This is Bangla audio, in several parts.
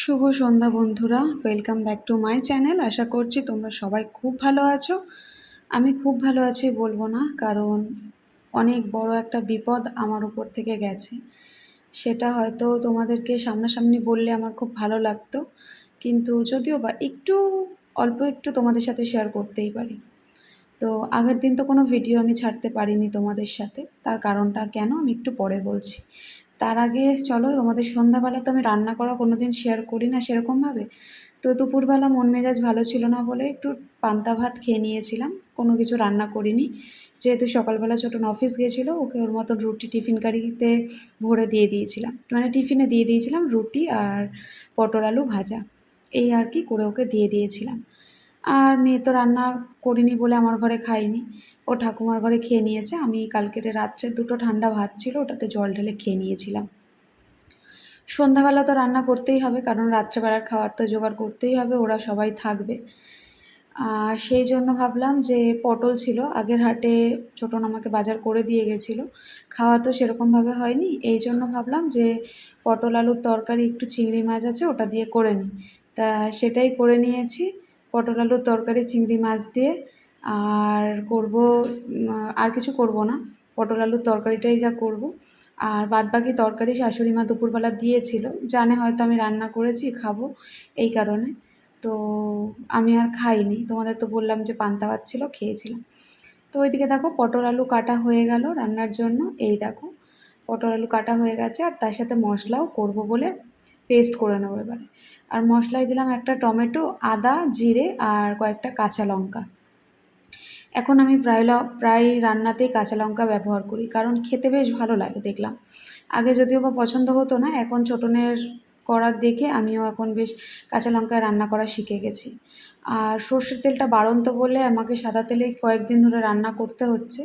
শুভ সন্ধ্যা বন্ধুরা। Welcome back to my channel আশা করছি তোমরা সবাই খুব ভালো আছো। আমি খুব ভালো আছি বলব না, কারণ অনেক বড় একটা বিপদ আমার উপর থেকে গেছে। সেটা হয়তো তোমাদেরকে সামনাসামনি বললে আমার খুব ভালো লাগতো, কিন্তু যদিও বা একটু, অল্প একটু তোমাদের সাথে শেয়ার করতেই পারি। তো আগের দিন তো কোনো ভিডিও আমি ছাড়তে পারিনি তোমাদের সাথে, তার কারণটা কেন আমি একটু পরে বলছি। তার আগে চলো, তোমাদের সন্ধ্যাবেলা তো আমি রান্না করা কোনো দিন শেয়ার করি না সেরকমভাবে। তো দুপুরবেলা মন মেজাজ ভালো ছিল না বলে একটু পান্তা ভাত খেয়ে নিয়েছিলাম, কোনো কিছু রান্না করিনি। যেহেতু সকালবেলা ছোটন অফিস গিয়েছিল, ওকে ওর মতন রুটি টিফিন কারিতে ভরে দিয়ে দিয়েছিলাম। মানে টিফিনে দিয়ে দিয়েছিলাম রুটি আর পটল আলু ভাজা। এই আর কি করে ওকে দিয়ে দিয়েছিলাম। আর মেয়ে তো রান্না করিনি বলে আমার ঘরে খাইনি ও ঠাকুমার ঘরে খেয়ে নিয়েছে। আমি কালকের রাত্রে দুটো ঠান্ডা ভাত ছিল, ওটাতে জল ঢেলে খেয়ে নিয়েছিলাম। সন্ধ্যাবেলা তো রান্না করতেই হবে, কারণ রাত্রেবেলার খাবার তো জোগাড় করতেই হবে, ওরা সবাই থাকবে। সেই জন্য ভাবলাম যে পটল ছিল, আগের হাটে ছোটন আমাকে বাজার করে দিয়ে গেছিল। খাওয়া তো সেরকমভাবে হয়নি, এই জন্য ভাবলাম যে পটল আলুর তরকারি একটু চিংড়ি মাছ আছে, ওটা দিয়ে করে নিই। তা সেটাই করে নিয়েছি। পটল আলুর তরকারি, চিংড়ি মাছ দিয়ে। আর করব আর কিছু করব না। পটল আলুর তরকারিটাই যা করব। আর বাদবাকি তরকারি শাশুড়ি মা দুপুরবেলা দিয়েছিল। জানে হয়তো আমি রান্না করেছি, খাব এই কারণে। তো আমি আর খাইনি। তোমাদের তো বললাম যে পান্তা ভাত ছিল, খেয়েছিলাম। তো ওইদিকে দেখো, পটল আলু কাটা হয়ে গেল রান্নার জন্য। এই দেখো, পটল আলু কাটা হয়ে গেছে। আর তার সাথে মশলাও করব বলে পেস্ট করে নেব এবারে। আর মশলায় দিলাম একটা টমেটো, আদা, জিরে আর কয়েকটা কাঁচা লঙ্কা। এখন আমি প্রায় প্রায় রান্নাতেই কাঁচা লঙ্কা ব্যবহার করি, কারণ খেতে বেশ ভালো লাগে দেখলাম। আগে যদিও বা পছন্দ হতো না, এখন ছোটনের করার দেখে আমিও এখন বেশ কাঁচা লঙ্কায় রান্না করা শিখে গেছি। আর সর্ষের তেলটা বাড়ন্ত বলে আমাকে সাদা তেলে কয়েকদিন ধরে রান্না করতে হচ্ছে।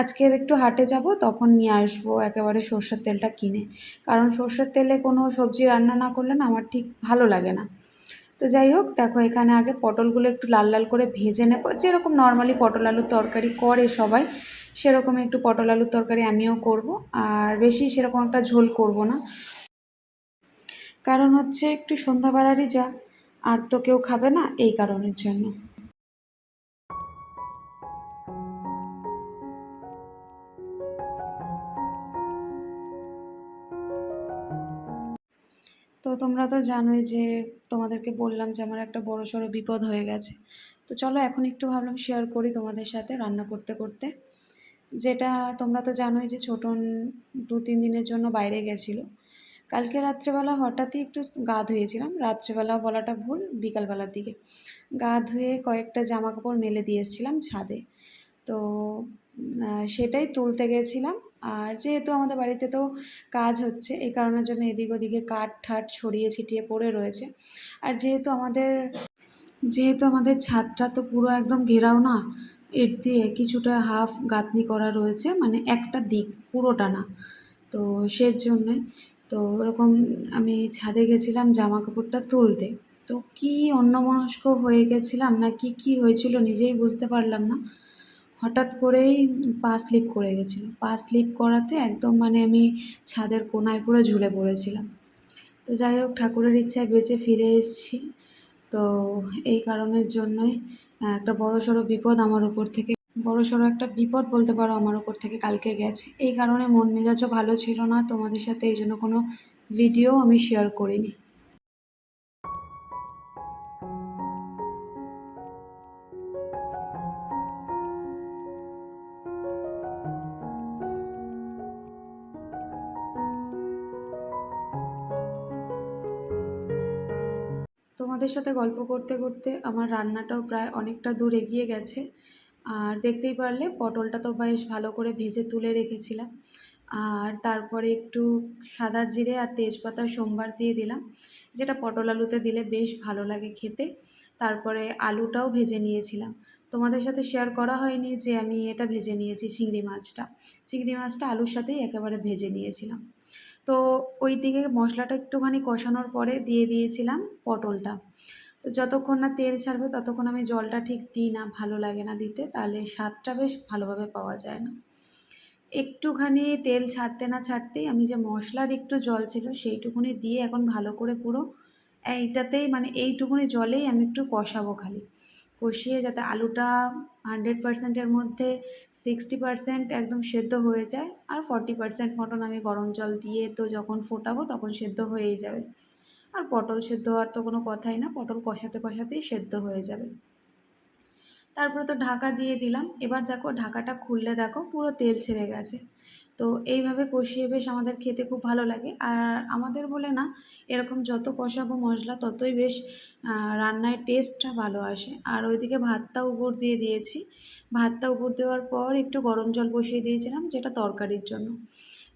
আজকের একটু হাটে যাব, তখন নিয়ে আসব একেবারে সর্ষের তেলটা কিনে। কারণ সর্ষের তেলে কোনো সবজি রান্না না করলে না আমার ঠিক ভালো লাগে না। তো যাই হোক, দেখো এখানে আগে পটলগুলো একটু লাল লাল করে ভেজে নেব। যেরকম নর্মালি পটল আলুর তরকারি করে সবাই সেরকম একটু পটল আলুর তরকারি আমিও করব। আর বেশি সেরকম একটা ঝোল করব না। কারণ হচ্ছে একটু সন্ধ্যাবেলারই যা, আর তো কেউ খাবে না এই কারণের জন্য। তো তোমরা তো জানোই যে তোমাদেরকে বললাম যে আমার একটা বড় সড়ো বিপদ হয়ে গেছে। তো চলো এখন একটু ভাবলাম শেয়ার করি তোমাদের সাথে রান্না করতে করতে। যেটা তোমরা তো জানোই যে ছোটন দু তিন দিনের জন্য বাইরে গেছিল। কালকে রাত্রেবেলা হঠাৎই একটু গা ধুয়েছিলাম। রাত্রেবেলা বলাটা ভুল, বিকালবেলার দিকে। গা ধুয়ে কয়েকটা জামা কাপড় মেলে দিয়ে এসেছিলাম ছাদে। তো সেটাই তুলতে গেছিলাম। আর যেহেতু আমাদের বাড়িতে তো কাজ হচ্ছে, এই কারণের জন্য এদিক ওদিকে কাঠ ঠাট ছড়িয়ে ছিটিয়ে পড়ে রয়েছে। আর যেহেতু আমাদের যেহেতু আমাদের ছাদটা তো পুরো একদম ঘেরাও না, এর দিয়ে কিছুটা হাফ গাঁথনি করা রয়েছে মানে একটা দিক পুরোটা না। তো সে জন্যই তো ওরকম আমি ছাদে গেছিলাম জামা কাপড়টা তুলতে। তো কী অন্যমনস্ক হয়ে গেছিলাম না কি, কী হয়েছিল নিজেই বুঝতে পারলাম না। হঠাৎ করেই পা স্লিপ করে গেছিল। পা স্লিপ করাতে একদম মানে আমি ছাদের কোনায় পুরো ঝুলে পড়েছিলাম। তো যাই হোক, ঠাকুরের ইচ্ছায় বেঁচে ফিরে এসেছি। তো এই কারণের জন্যই একটা বড় সড়ো বিপদ আমার উপর থেকে বড় সড়ো একটা বিপদ বলতে পারো আমার ওপর থেকে কালকে গেছে। এই কারণে মন মেজাজও ভালো ছিল না, তোমাদের সাথে এই জন্য কোনো ভিডিও আমি শেয়ার করিনি। তোমাদের সাথে গল্প করতে করতে আমার রান্নাটাও প্রায় অনেকটা দূর এগিয়ে গেছে। আর দেখতেই পারলে পটলটা তো বেশ ভালো করে ভেজে তুলে রেখেছিলাম। আর তারপরে একটু সাদা জিরে আর তেজপাতা সোমবার দিয়ে দিলাম, যেটা পটল আলুতে দিলে বেশ ভালো লাগে খেতে। তারপরে আলুটাও ভেজে নিয়েছিলাম। তোমাদের সাথে শেয়ার করা হয়নি যে আমি এটা ভেজে নিয়েছি চিংড়ি মাছটা। চিংড়ি মাছটা আলুর সাথেই একেবারে ভেজে নিয়েছিলাম। তো ওই দিকে মশলাটা একটুখানি কষানোর পরে দিয়ে দিয়েছিলাম পটলটা। তো যতক্ষণ না তেল ছাড়বে ততক্ষণ আমি জলটা ঠিক দিই না, ভালো লাগে না দিতে, তাহলে স্বাদটা বেশ ভালোভাবে পাওয়া যায় না। একটুখানি তেল ছাড়তে না ছাড়তেই আমি যে মশলার একটু জল ছিল সেইটুকুনি দিয়ে এখন ভালো করে পুরো এইটাতেই মানে এইটুকুনি জলেই আমি একটু কষাবো খালি। কষিয়ে যাতে আলুটা হান্ড্রেড পারসেন্টের মধ্যে সিক্সটি পারসেন্ট একদম সেদ্ধ হয়ে যায় আর ফর্টি পারসেন্ট মতন আমি গরম জল দিয়ে তো যখন ফোটাবো তখন সেদ্ধ হয়েই যাবে। আর পটল সেদ্ধ হওয়ার তো কোনো কথাই না, পটল কষাতে কষাতেই সেদ্ধ হয়ে যাবে। তারপরে তো ঢাকা দিয়ে দিলাম, এবার দেখো ঢাকাটা খুললে দেখো পুরো তেল ছেড়ে গেছে। তো এইভাবে কষিয়ে বেশ আমাদের খেতে খুব ভালো লাগে। আর আমাদের বলে না, এরকম যত কষাবো মশলা ততই বেশ রান্নায় টেস্টটা ভালো আসে। আর ওইদিকে ভাতটা উপর দিয়ে দিয়েছি। ভাতটা উপর দেওয়ার পর একটু গরম জল বসিয়ে দিয়েছিলাম, যেটা তরকারির জন্য।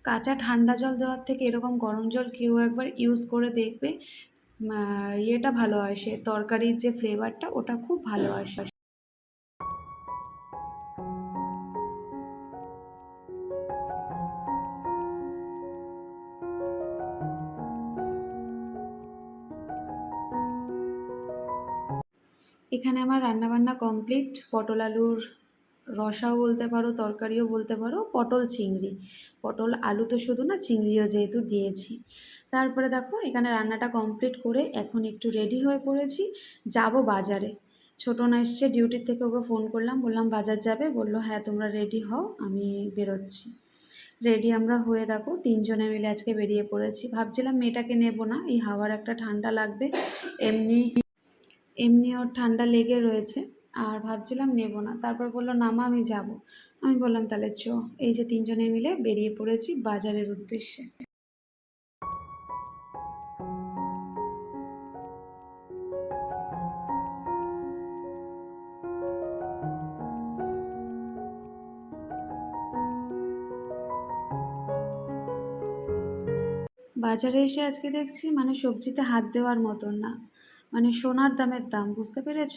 কাঁচা ঠান্ডা জল দেওয়ার থেকে এরকম গরম জল কেউ একবার ইউজ করে দেখবে। ইয়েটা ভালো আসে, তরকারির যে ফ্লেভারটা ওটা খুব ভালো আসে। এখানে আমার রান্নাবান্না কমপ্লিট পটল আলুর রসাও বলতে পারো, তরকারিও বলতে পারো, পটল চিংড়ি। পটল, আলু তো শুধু না, চিংড়িও যেহেতু দিয়েছি। তারপরে দেখো, এখানে রান্নাটা কমপ্লিট করে এখন একটু রেডি হয়ে পড়েছি, যাব বাজারে। ছোটো না এসছে ডিউটির থেকে ওকে ফোন করলাম, বললাম, বাজার যাবে? বলল হ্যাঁ তোমরা রেডি হও, আমি বেরোচ্ছি। রেডি আমরা হয়ে দেখো, তিনজনে মিলে আজকে বেরিয়ে পড়েছি। ভাবছিলাম মেয়েটাকে নেব না, এই হাওয়ার একটা ঠান্ডা লাগবে, এমনি এমনি ওর ঠান্ডা লেগে রয়েছে। আর ভাবছিলাম নেব না। তারপর বলল, না মা, আমি যাব। আমি বললাম, তাহলে চো। এই যে তিনজনে মিলে বেরিয়ে পড়েছি বাজারের উদ্দেশ্যে। বাজারে এসে আজকে দেখছি মানে সবজিতে হাত দেওয়ার মতন না। মানে সোনার দামের দাম, বুঝতে পেরেছ?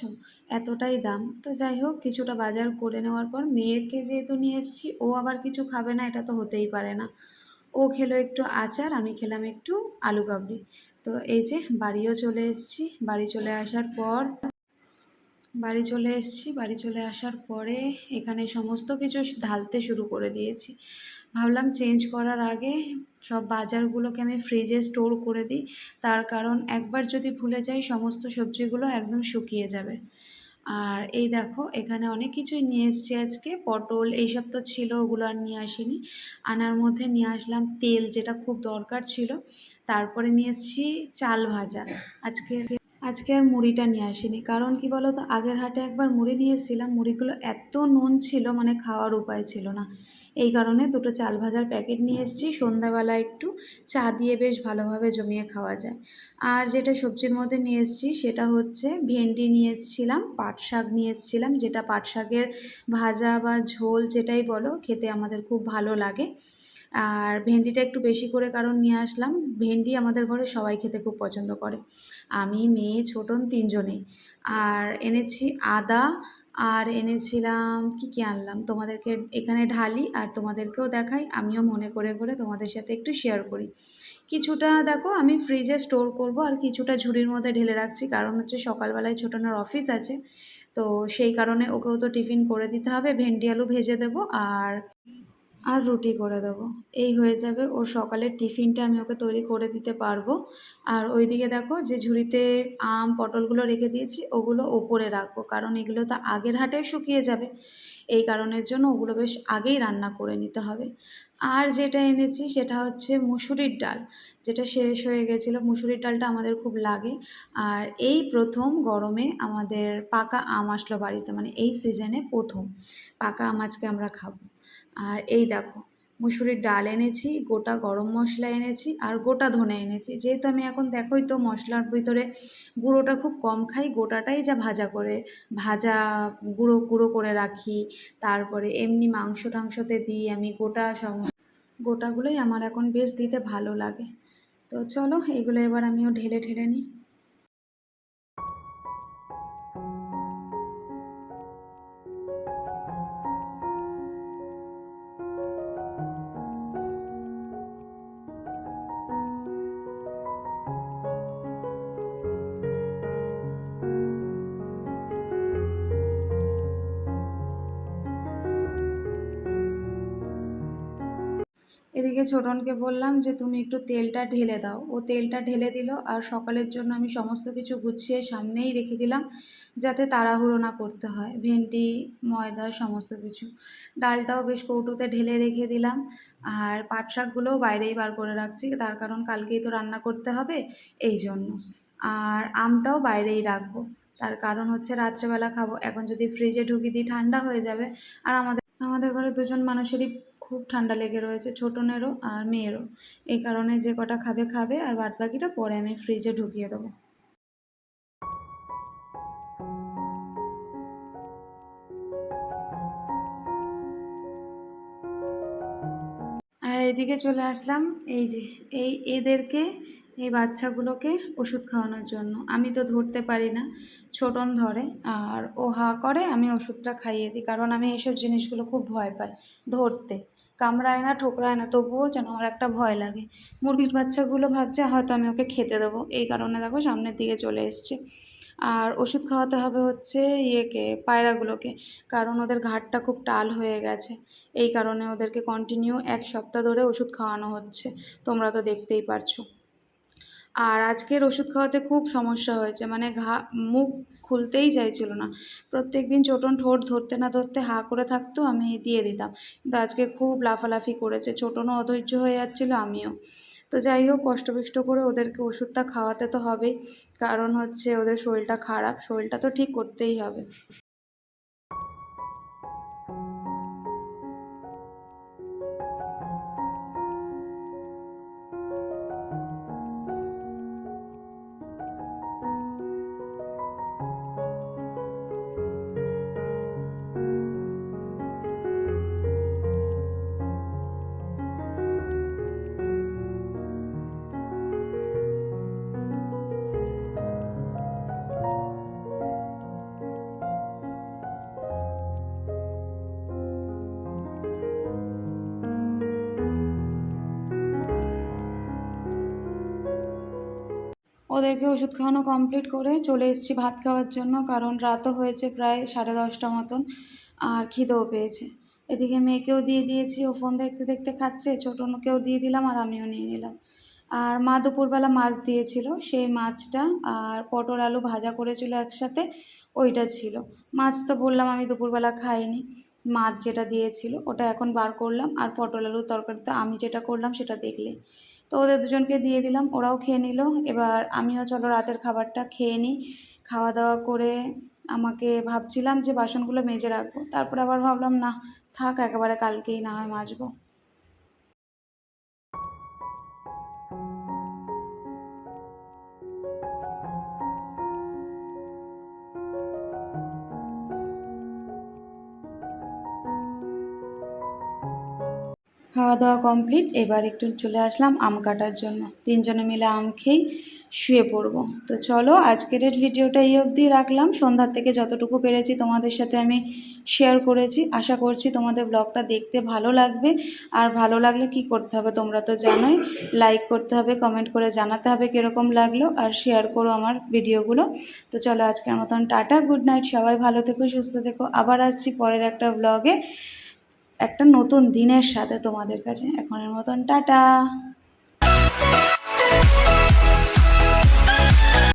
এতটাই দাম। তো যাই হোক, কিছুটা বাজার করে নেওয়ার পর মেয়েকে যেহেতু নিয়ে এসেছি, ও আবার কিছু খাবে না, এটা তো হতেই পারে না। ও খেলো একটু আচার, আমি খেলাম একটু আলু কাবলি তো এই যে বাড়িও চলে এসেছি, বাড়ি চলে আসার পর, বাড়ি চলে এসেছি, বাড়ি চলে আসার পরে এখানে সমস্ত কিছু ঢালতে শুরু করে দিয়েছি। ভাবলাম চেঞ্জ করার আগে সব বাজারগুলোকে আমি ফ্রিজে স্টোর করে দিই। তার কারণ একবার যদি ভুলে যাই, সমস্ত সবজিগুলো একদম শুকিয়ে যাবে। আর এই দেখো, এখানে অনেক কিছুই নিয়ে এসছি আজকে। পটল, এইসব তো ছিল, ওগুলো আর নিয়ে আসিনি। আনার মধ্যে নিয়ে আসলাম তেল, যেটা খুব দরকার ছিল। তারপরে নিয়ে এসছি চাল ভাজা। আজকে আজকে আর মুড়িটা নিয়ে আসিনি। কারণ কি বলো তো আগের হাটে একবার মুড়ি নিয়ে এসেছিলাম। মুড়িগুলো এত নুন ছিল মানে খাওয়ার উপায় ছিল না। এই কারণে দুটো চাল ভাজার প্যাকেট নিয়ে এসেছি। সন্ধ্যাবেলা একটু চা দিয়ে বেশ ভালোভাবে জমিয়ে খাওয়া যায়। আর যেটা সবজির মধ্যে নিয়ে এসেছি সেটা হচ্ছে ভেন্ডি নিয়ে এসেছিলাম, পাট শাক নিয়ে এসেছিলাম, যেটা পাট শাকের ভাজা বা ঝোল যেটাই বলো, খেতে আমাদের খুব ভালো লাগে। আর ভেন্ডিটা একটু বেশি করে কারণ নিয়ে আসলাম। ভেন্ডি আমাদের ঘরে সবাই খেতে খুব পছন্দ করে। আমি, মেয়ে ছোটন তিনজনেই। আর এনেছি আদা আর এনেছিলাম, কি কি আনলাম? তোমাদেরকে এখানে ঢালি আর তোমাদেরকেও দেখাই। আমিও মনে করে করে তোমাদের সাথে একটু শেয়ার করি। কিছুটা দেখো, আমি ফ্রিজে স্টোর করব আর কিছুটা ঝুড়ির মধ্যে ঢেলে রাখছি। কারণ হচ্ছে সকালবেলায় ছোটনার অফিস আছে। তো সেই কারণে ওকেও তো টিফিন করে দিতে হবে। ভেন্ডি আলু ভেজে দেবো আর আর রুটি করে দেবো। এই হয়ে যাবে ওর সকালের টিফিনটা আমি ওকে তৈরি করে দিতে পারব। আর ওইদিকে দেখো যে ঝুড়িতে আম, পটলগুলো রেখে দিয়েছি, ওগুলো ওপরে রাখব, কারণ এগুলো তো আগের হাটে শুকিয়ে যাবে। এই কারণের জন্য ওগুলো বেশ আগেই রান্না করে নিতে হবে। আর যেটা এনেছি সেটা হচ্ছে মুসুরির ডাল, যেটা শেষ হয়ে গেছিল। মুসুরির ডালটা আমাদের খুব লাগে। আর এই প্রথম গরমে আমাদের পাকা আম আসলো বাড়িতে মানে এই সিজনে প্রথম পাকা আম আজকে আমরা খাব। আর এই দেখো, মুসুরির ডাল এনেছি, গোটা গরম মশলা এনেছি আর গোটা ধনে এনেছি। যেহেতু আমি এখন দেখোই তো মশলার ভিতরে গুঁড়োটা খুব কম খাই, গোটাটাই যা ভাজা করে, ভাজা গুঁড়ো গুঁড়ো করে রাখি, তারপরে এমনি মাংস টাংসতে দিই আমি গোটা সম গোটাগুলোই আমার এখন বেশ দিতে ভালো লাগে। তো চলো, এগুলো এবার আমিও ঢেলে ঢেলে নিই। এদিকে ছোটনকে বললাম যে, তুমি একটু তেলটা ঢেলে দাও। ও তেলটা ঢেলে দিল আর সকালের জন্য আমি সমস্ত কিছু গুছিয়ে সামনেই রেখে দিলাম যাতে তাড়াহুড়ো না করতে হয়। ভেন্ডি, ময়দা, সমস্ত কিছু। ডালটাও বেশ কৌটোতে ঢেলে রেখে দিলাম আর পাট শাকগুলোও বাইরেই বার করে রাখছি। তার কারণ কালকেই তো রান্না করতে হবে এই জন্য। আর আমটাও বাইরেই রাখব। তার কারণ হচ্ছে রাত্রেবেলা খাব। এখন যদি ফ্রিজে ঢুকিয়ে দিই, ঠান্ডা হয়ে যাবে। আর আমাদের আমাদের ঘরে দুজন মানুষেরই খুব ঠান্ডা লেগে রয়েছে ছোটনেরও আর মেয়েরও। এই কারণে যে কটা খাবে খাবে, আর বাদ বাকিটা পরে আমি ফ্রিজে ঢুকিয়ে দেবো। আর এদিকে চলে আসলাম, এই যে, এই এদেরকে এই বাচ্চাগুলোকে ওষুধ খাওয়ানোর জন্য। আমি তো ধরতে পারি না, ছোটন ধরে, আর ও হা করে আমি ওষুধটা খাইয়ে দিই, কারণ আমি এইসব জিনিসগুলো খুব ভয় পাই ধরতে। কামড়ায় না, ঠোকরায় না, তবুও যেন আমার একটা ভয় লাগে। মুরগির বাচ্চাগুলো ভাবছে, হয়তো আমি ওকে খেতে দেবো। এই কারণে দেখো সামনের দিকে চলে এসছে। আর ওষুধ খাওয়াতে হবে হচ্ছে ইয়েকে, পায়রাগুলোকে, কারণ ওদের ঘাটটা খুব টাল হয়ে গেছে। এই কারণে ওদেরকে কন্টিনিউ এক সপ্তাহ ধরে ওষুধ খাওয়ানো হচ্ছে। তোমরা তো দেখতেই পারছ। আর আজকের ওষুধ খাওয়াতে খুব সমস্যা হয়েছে। মানে ঘা, মুখ খুলতেই চাইছিল না। প্রত্যেক দিন ছোটন ঠোঁট ধরতে না ধরতে হা করে থাকতো, আমি দিয়ে দিতাম। কিন্তু আজকে খুব লাফালাফি করেছে। ছোটনও অধৈর্য হয়ে যাচ্ছিল, আমিও। তো যাই হোক কষ্ট বিষ্ট করে ওদেরকে ওষুধটা খাওয়াতে তো হবেই। কারণ হচ্ছে ওদের শরীরটা খারাপ, শরীরটা তো ঠিক করতেই হবে। ওদেরকে ওষুধ খাওয়ানো কমপ্লিট করে চলে এসেছি ভাত খাওয়ার জন্য, কারণ রাতও হয়েছে প্রায় সাড়ে দশটা মতন, আর খিদেও পেয়েছে। এদিকে মেয়েকেও দিয়ে দিয়েছি, ও ফোন দেখতে দেখতে খাচ্ছে, ছোটনুকেও দিয়ে দিলাম আর আমিও নিয়ে নিলাম। আর মা দুপুরবেলা মাছ দিয়েছিল, সেই মাছটা আর পটল আলু ভাজা করেছিল একসাথে, ওইটা ছিল। মাছ তো বললাম আমি দুপুরবেলা খাইনি, মাছ যেটা দিয়েছিল ওটা এখন বার করলাম, আর পটল আলুর তরকারিতে আমি যেটা করলাম সেটা দেখলে। তো ওদের দুজনকে দিয়ে দিলাম, ওরাও খেয়ে নিল। এবার আমিও চলো রাতের খাবারটা খেয়ে নিই। খাওয়া দাওয়া করে আমাকে ভাবছিলাম যে বাসনগুলো মেজে রাখব, তারপর আবার ভাবলাম, না, থাক, একেবারে কালকেই না হয় মাজবো। খাওয়া দাওয়া কমপ্লিট এবার একটু চলে আসলাম আম কাটার জন্য। তিনজনে মিলে আম খেয়েই শুয়ে পড়ব। তো চলো, আজকের ভিডিওটা এই অবধি রাখলাম। সন্ধ্যার থেকে যতটুকু পেরেছি তোমাদের সাথে আমি শেয়ার করেছি। আশা করছি তোমাদের ব্লগটা দেখতে ভালো লাগবে। আর ভালো লাগলে কি করতে হবে তোমরা তো জানোই। লাইক করতে হবে কমেন্ট করে জানাতে হবে কীরকম লাগল। আর শেয়ার করো আমার ভিডিওগুলো তো চলো, আজকের মতন টাটা গুড নাইট সবাই ভালো থেকো, সুস্থ থেকো। আবার আসছি পরের একটা ব্লগে একটা নতুন দিনের সাথে তোমাদের কাছে এখনের মতন টাটা।